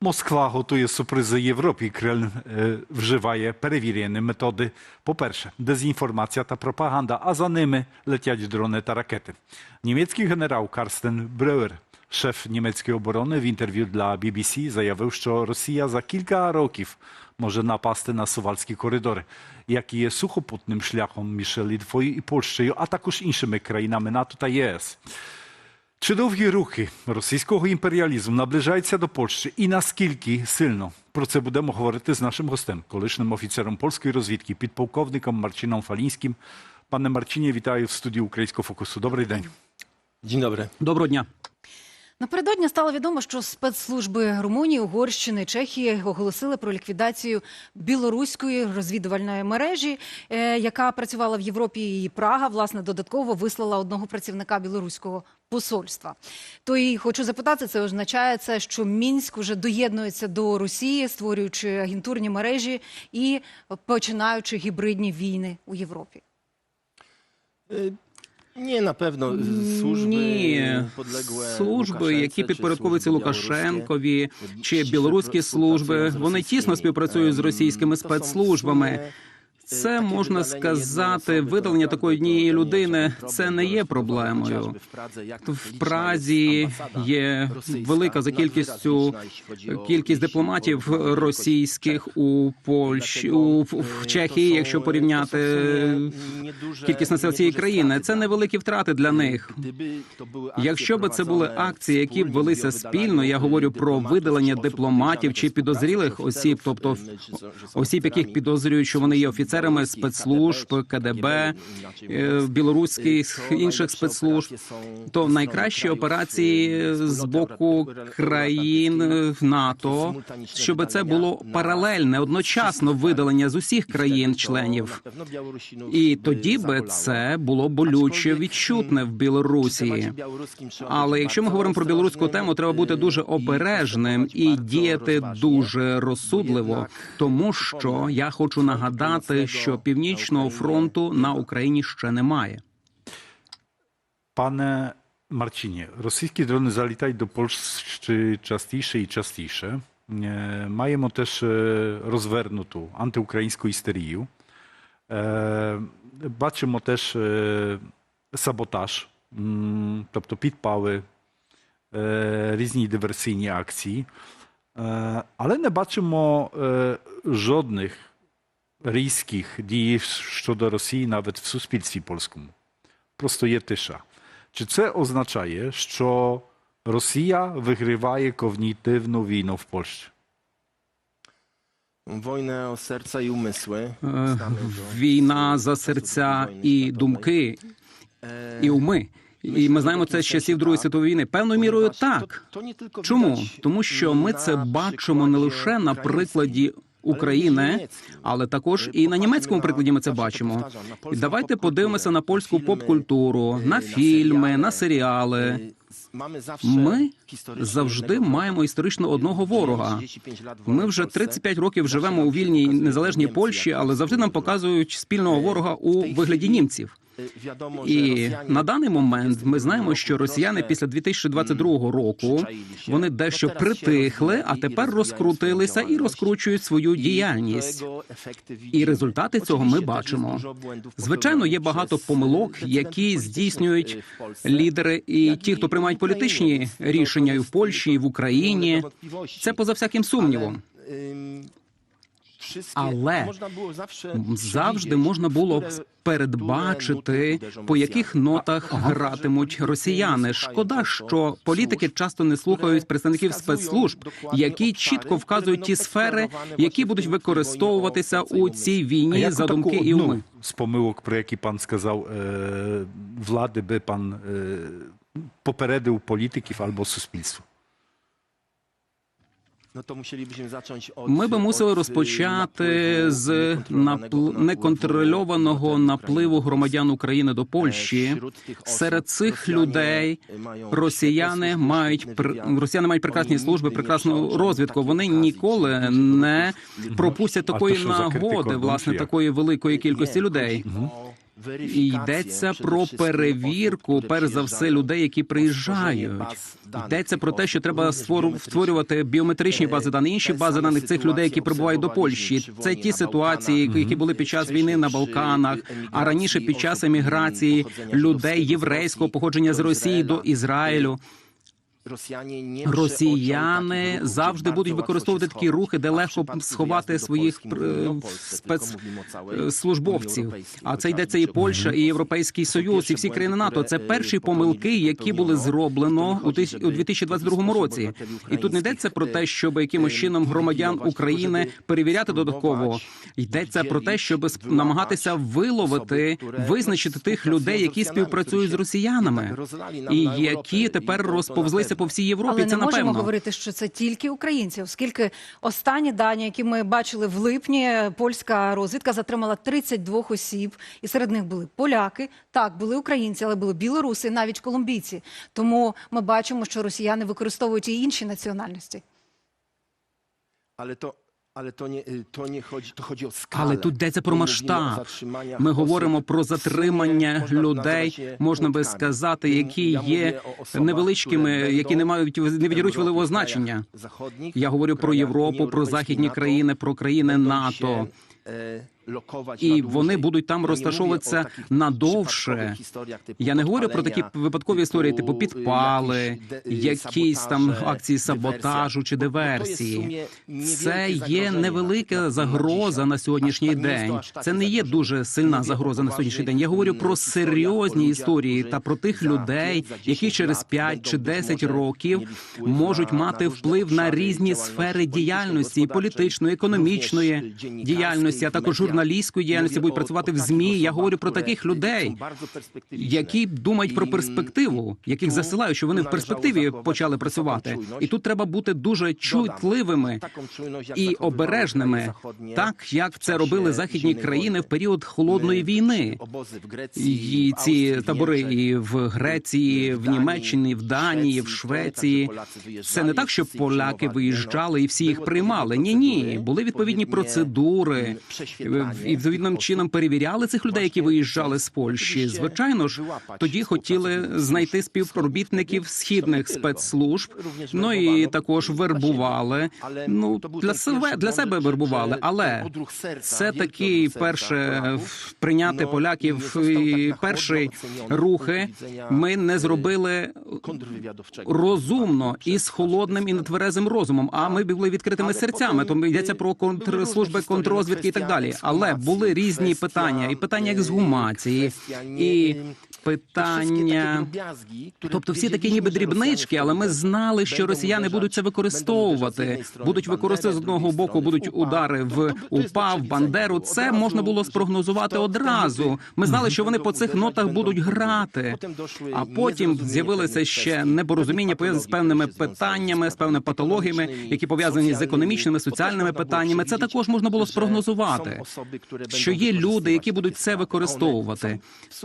Москва готує сюрпризи Європі. Кремль е, вживає перевірені методи. По-перше, дезінформація та пропаганда, а за ними летять дрони та ракети. Німецький генерал Карстен Брюер, шеф німецької оборони, в інтерв'ю для BBC заявив, що Росія за кілька років може напасти на сувальські коридори, які є сухопутним шляхом між Літвою і Польщею, а також іншими країнами НАТО та ЄС. Чи довгі рухи російського імперіалізму наближаються до Польщі і наскільки сильно? Про це будемо говорити з нашим гостем, колишнім офіцером польської розвідки, підполковником Марчином Фалінським. Пане Марчині, вітаю в студії Українського фокусу. Добрий день. Dzień dobry. Доброго дня. Напередодні стало відомо, що спецслужби Румунії, Угорщини, Чехії оголосили про ліквідацію білоруської розвідувальної мережі, е, яка працювала в Європі. І Прага власне додатково вислала одного працівника білоруського посольства. То і хочу запитати, це означає це, що Мінськ вже доєднується до Росії, створюючи агентурні мережі і починаючи гібридні війни у Європі. Y, напевно, służby Ні, подлегли служби, які підпорядковуються Лукашенкові чи білоруські служби, вони тісно співпрацюють з російськими to są w спецслужбами. Це можна сказати, видалення такої однієї людини це не є проблемою. в Празі, є велика за кількістю кількість дипломатів російських у Польщі у, в- Чехії, якщо порівняти кількість населення цієї країни. Це невеликі втрати для них. Якщо би це були акції, які wspólnie, велися спільно, я говорю про видалення дипломатів чи підозрілих осіб, тобто осіб, яких підозрюють, що вони є służb офіцерами спецслужб, КДБ, е, білоруських інших спецслужб. То найкращі операції з боку країн НАТО, щоб це було паралельне, одночасно видалення з усіх країн-членів. І тоді би це було болюче відчутне в Білорусі. Але якщо ми говоримо про білоруську тему, треба бути дуже обережним і діяти дуже розсудливо, тому що я хочу нагадати, що північного фронту на Україні ще немає. Panie Marcinie, rosyjskie drony zalitają do Polski частіше і частіше. Е, Маємо теж е, розвернуту антиукраїнську істерію. Е, Бачимо теж е, саботаж, м, тобто підпали, е, різні диверсійні акції. Е, Але не бачимо е, жодних різких дій щодо Росії навіть в суспільстві польському. Просто є тиша. Чи це означає, що Росія виграває когнітивну війну в Польщі? Wojnę o serca i umysły. Е, Війна за серця і думки, E, і уми. І ми знаємо це з часів Другої світової війни. Певною мірою так. Чому? Тому що ми це бачимо не лише на прикладі України, але також Е, і на німецькому прикладі ми це бачимо. І давайте подивимося на польську поп-культуру, на на фільми, на серіали. Е, Ми завжди маємо історично одного ворога. 35 lat Ми вже Polsce. 35 років живемо у вільній незалежній Польщі, але завжди нам показують спільного ворога у вигляді німців. І на даний момент ми знаємо, що росіяни після 2022 року вони дещо притихли, а тепер розкрутилися і розкручують свою діяльність. І результати цього ми бачимо. Звичайно, є багато помилок, які здійснюють лідери і ті, хто приймають політичні рішення і в Польщі, і в Україні. Це поза всяким сумнівом. Але можна було завжди Завжди можна було передбачити, по яких нотах гратимуть росіяни. Шкода, що політики часто не слухають представників спецслужб, які чітко вказують ті сфери, які будуть використовуватися у цій війні за думки і уми. з помилок, про які пан сказав, е, влади би пан е, попередив політиків або суспільство? Ми би мусили розпочати з неконтрольованого напливу громадян України до Е, Польщі. серед Серед цих людей росіяни мають пр- росіяни мають прекрасні служби, прекрасну розвідку. Вони ніколи не пропустять такої нагоди, власне, такої великої кількості людей. І йдеться про перевірку, перш за все, людей, які приїжджають. Йдеться про те, що треба створу- створювати біометричні бази даних, інші бази даних цих людей, які прибувають до Польщі. Це ті ситуації, які були під час війни на Балканах, а раніше під час еміграції людей єврейського походження з Росії до Ізраїлю. Росіяни завжди будуть використовувати такі рухи, де легко сховати своїх е, спецслужбовців. А це йдеться і Польща, і Європейський Союз, і всі країни НАТО. Це перші помилки, які були зроблено у тис- у 2022 році. І тут не йдеться про те, щоб якимось чином громадян України перевіряти додатково. Йдеться про те, щоб намагатися виловити, визначити тих людей, які співпрацюють з росіянами, і які тепер розповзлися по всій Європі. Але це не можемо напевно. говорити, що це тільки українці, оскільки останні дані, які ми бачили в липні, польська розвідка затримала 32 осіб, і серед них були поляки. Так, були українці, але були білоруси, навіть колумбійці. Тому ми бачимо, що росіяни використовують і інші національності. Але то, але то не, то не ході, то ході. Але тут йдеться про масштаб. Ми говоримо про затримання людей, можна би сказати, які є невеличкими, які не мають не відіруть великого значення. Я говорю про Європу, про західні країни, про країни НАТО. І вони будуть там розташовуватися надовше. przypadkowych Я не говорю про такі випадкові історії, типу підпали, якісь там акції саботажу чи диверсії. Це є невелика загроза на сьогоднішній день. Це не є дуже сильна загроза на сьогоднішній день. Я говорю про серйозні історії та про тих людей, які через lat 5 чи być 10 років можуть мати вплив на різні сфери діяльності, gospodarczej, політичної, економічної діяльності, а також mediach. Журналістської діяльності будуть працювати в ЗМІ. Я говорю про таких людей, які думають про перспективу, яких засилають, що вони в перспективі почали працювати. І тут треба бути дуже чутливими і обережними, так як це робили західні країни в період холодної війни. І ці табори і в Греції, в Німеччині, в Данії, в Швеції. Це не так, що поляки виїжджали і всі їх приймали. Ні, ні, були відповідні відповідні, процедури. І відповідним чином перевіряли цих людей, які виїжджали з Польщі. Звичайно ж, тоді хотіли знайти співробітників східних спецслужб. Ну і також вербували. Ну для себе для себе вербували, але це такий перше прийняти поляків перший рухи. Ми не зробили розумно і з холодним і нетверезим розумом. А ми були відкритими серцями. потім То йдеться про контрслужби, контррозвідки і так далі. Але були різні питання, і питання ексгумації, і питання. Тобто всі такі ніби дрібнички, але ми знали, що росіяни будуть це використовувати. Будуть використовувати з одного боку, будуть удари в УПА, в Бандеру. Це можна було спрогнозувати одразу. Ми знали, що вони по цих нотах будуть грати. А потім з'явилися ще непорозуміння пов'язані з певними питаннями, з певними патологіями, які пов'язані з економічними, соціальними питаннями. Це також можна було спрогнозувати. Що є люди, які будуть це використовувати,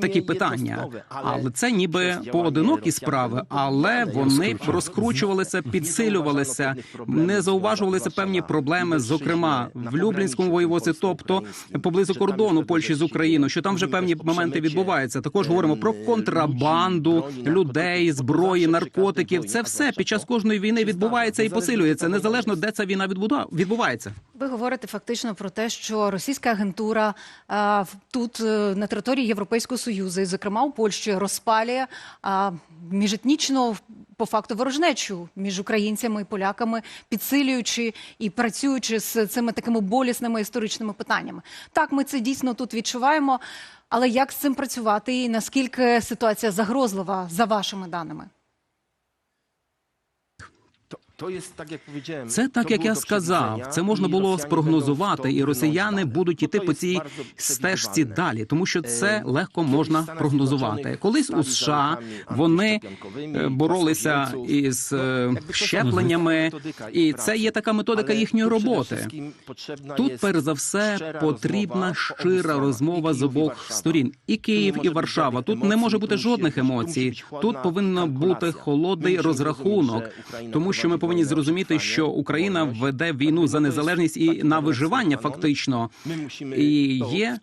такі питання. Але це ніби поодинокі справи, але вони розкручувалися, підсилювалися, не зауважувалися певні проблеми, зокрема в Люблінському воєводстві, тобто поблизу кордону Польщі з Україною, що там вже певні моменти відбуваються. Також говоримо про контрабанду людей, зброї, наркотиків. Це все під час кожної війни відбувається і посилюється, незалежно де ця війна відбувається. Ви говорите фактично про те, що російська агентура а, тут е, на території Європейського союзу, і зокрема у Польщі, розпалює а, міжетнічну по факту ворожнечу між українцями і поляками, підсилюючи і працюючи з цими такими болісними історичними питаннями. Так, ми це дійсно тут відчуваємо. Але як з цим працювати і наскільки ситуація загрозлива за вашими даними? Це так, як я сказав. Це можна було спрогнозувати, і росіяни будуть іти по цій стежці далі, тому що це легко можна прогнозувати. Колись у США вони е, боролися із е, щепленнями, і це є така методика їхньої роботи. Тут, перш за все, потрібна щира розмова з обох сторін, і Київ, і Варшава. Тут не може бути жодних емоцій. Тут повинно бути холодний розрахунок, тому що ми повинні зрозуміти, що Україна веде війну за незалежність і на виживання, фактично. І є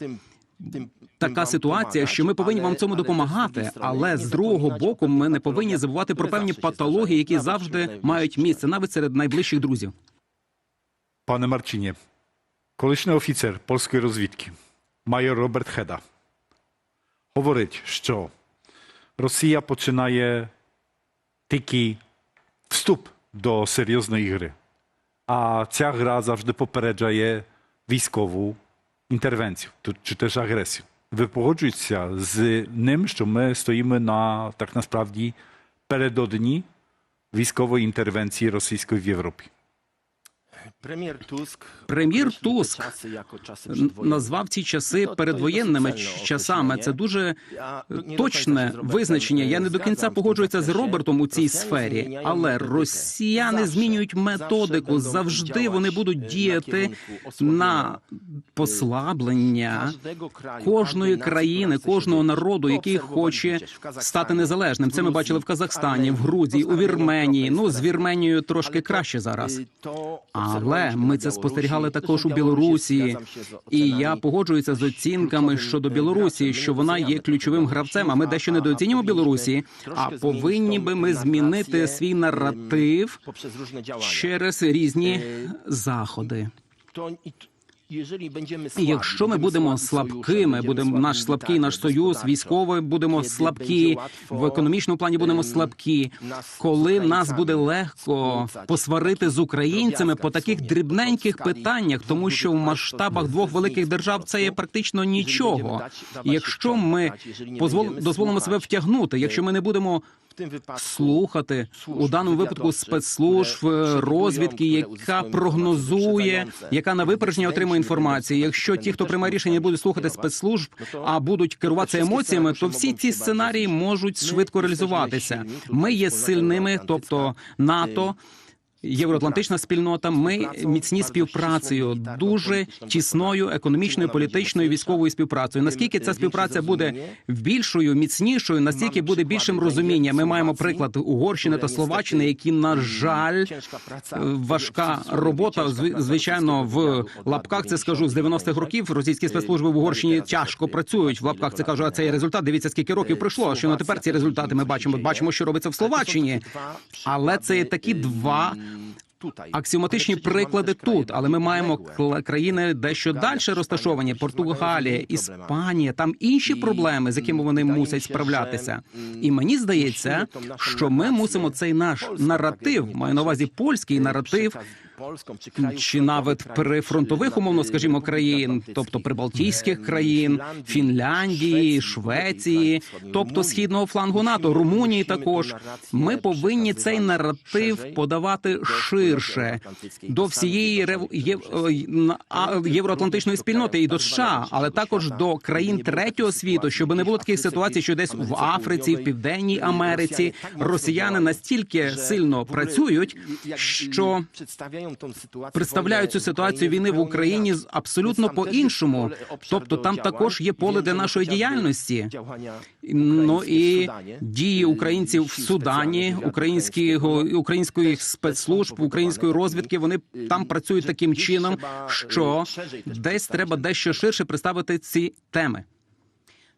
така ситуація, що ми повинні вам цьому допомагати. Але з другого боку, ми не повинні забувати про певні патології, які завжди мають місце, навіть серед найближчих друзів. Panie Marcinie, колишній офіцер польської розвідки, майор Роберт Хеда, говорить, що Росія починає тільки вступ до серйозної гри. А ця гра завжди попереджає військову інтервенцію чи теж агресію. Ви погоджуєтеся з ним, що ми стоїмо на так насправді передодні військової інтервенції російської в Європі. Прем'єр Туск, Прем'єр Туск назвав ці часи передвоєнними часами. Це дуже точне визначення. e, Я не до кінця погоджуюся з. Робертом у цій сфері, але росіяни змінюють методику. Завжди вони будуть e, діяти на послаблення кожної країни, кожного народу, який хоче стати незалежним. Це ми бачили в Казахстані, в. Грузії, у Вірменії. Ну з. Вірменією трошки краще зараз. Але ми це спостерігали також у Білорусі, і я погоджуюся з оцінками щодо Білорусі, що вона є ключовим гравцем. А ми дещо недооцінюємо Білорусі. А повинні би ми змінити свій наратив через різні заходи. Якщо ми будемо слабкими, будемо наш слабкий наш союз, військовий, будемо слабкі в економічному плані будемо ем, слабкі. Коли нас буде легко посварити з українцями по таких дрібненьких питаннях, тому що в масштабах двох великих держав це є практично нічого. Якщо ми дозволимо себе втягнути, якщо ми не будемо слухати у даному випадку спецслужб розвідки, яка прогнозує, яка на випередження отримує інформацію. Якщо ті, хто приймає рішення, будуть слухати спецслужб, а будуть керуватися емоціями, то всі ці сценарії можуть швидко реалізуватися. Ми є сильними, тобто НАТО. Євроатлантична спільнота. Ми міцні співпрацею, дуже тісною економічною, політичною, військовою співпрацею. Наскільки ця співпраця буде більшою, міцнішою, настільки буде більшим розуміння. Ми маємо приклад Угорщини та Словаччини, які на жаль. Важка робота звичайно в лапках. Це скажу з 90-х років. Російські спецслужби в Угорщині тяжко працюють. В лапках це кажу, а це є результат. Дивіться, скільки років пройшло. Що на тепер ці результати ми бачимо. Бачимо, що робиться в Словаччині. Але це такі два аксіоматичні приклади тут. Але ми маємо країни дещо далі розташовані: Португалія, Іспанія. Там інші проблеми, з якими вони мусять справлятися. І мені здається, що ми мусимо цей наш наратив, маю на увазі польський наратив. Чи навіть прифронтових, умовно скажімо, країн, тобто прибалтійських країн, Фінляндії, Швеції, тобто східного флангу НАТО, Румунії також. Ми повинні цей наратив подавати ширше до всієї е, євроатлантичної спільноти і до США, але також до країн третього світу, щоб не було таких ситуацій, що десь в Африці, в Південній Америці росіяни настільки сильно працюють, що представляють цю ситуацію війни в Україні абсолютно по-іншому. Тобто там також є поле для нашої діяльності. Ну і дії українців в Судані, українського української спецслужб, української розвідки. Вони там працюють таким чином, що десь треба дещо ширше представити ці теми.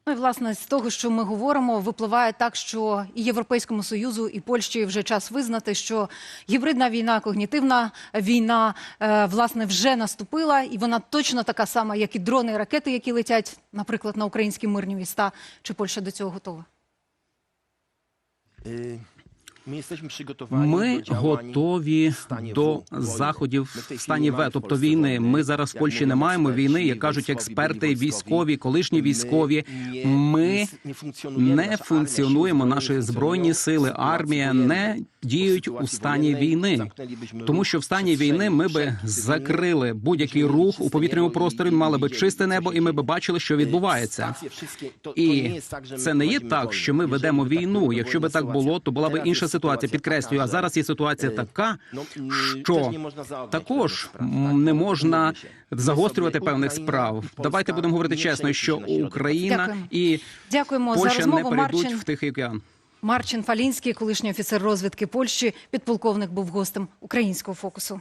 Ну і власне з того, що ми говоримо, випливає так, що і Європейському Союзу, і Польщі вже час визнати, що гібридна війна, когнітивна війна е, власне вже наступила, і вона точно така сама, як і дрони і ракети, які летять, наприклад, на українські мирні міста. Чи Польща до цього готова? Ми готові до заходів в стані В, тобто війни. Ми зараз в Польщі не маємо війни, як кажуть експерти, військові, колишні військові. Ми не функціонуємо. Наші збройні сили, армія не діють у стані війни, тому що в стані війни ми би закрили будь-який рух у повітряному просторі, мали би чисте небо, і ми би бачили, що відбувається. І це не є так, що ми ведемо війну. Якщо би так було, то була б інша ситуація. Підкреслюю, а зараз є ситуація така, що також не можна загострювати певних справ. Давайте будемо говорити чесно, що Україна Дякуємо. і Дякуємо за Польща не розмову. перейдуть Марчин в Тихий океан. Марчин Фалінський, колишній офіцер розвідки Польщі, підполковник, був гостем українського фокусу.